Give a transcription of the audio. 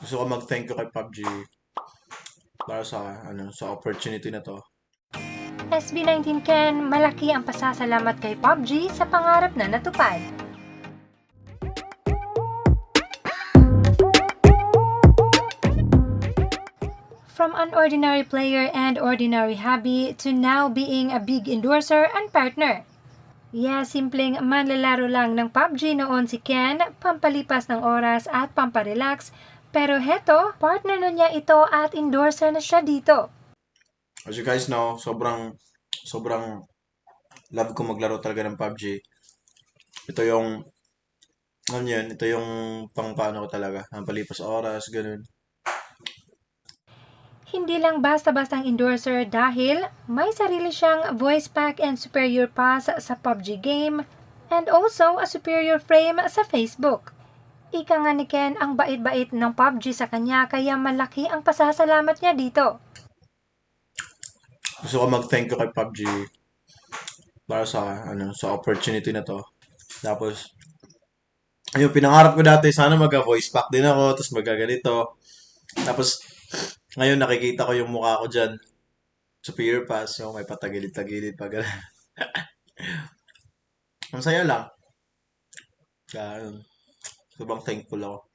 Gusto ko mag-thank you kay PUBG para sa ano sa opportunity na to. SB19 Ken, malaki ang pasasalamat kay PUBG sa pangarap na natupad. From an ordinary player and ordinary hobby to now being a big endorser and partner. Yeah, simpleng manlalaro lang ng PUBG noon si Ken, pampalipas ng oras at pamparelax. Pero heto, partner na niya ito at endorser na siya dito. As you guys know, sobrang sobrang love ko maglaro talaga ng PUBG. Ito yung ano yun, ito yung pang paano ko talaga, ang palipas oras, ganun. Hindi lang basta-bastang endorser dahil may sarili siyang voice pack and superior pass sa PUBG game and also a superior frame sa Facebook. Ika nga ni Ken ang bait-bait ng PUBG sa kanya kaya malaki ang pasasalamat niya dito. Gusto ko mag-thank you kay PUBG para sa ano sa opportunity na to. Tapos yung pinangarap ko dati sana magka-voice pack din ako, tapos magaganito. Tapos ngayon nakikita ko yung mukha ko diyan. Superior pass, yung may patagilid-tagilid pa ganun. Ang saya lang. Yun. Sobrang thankful ako.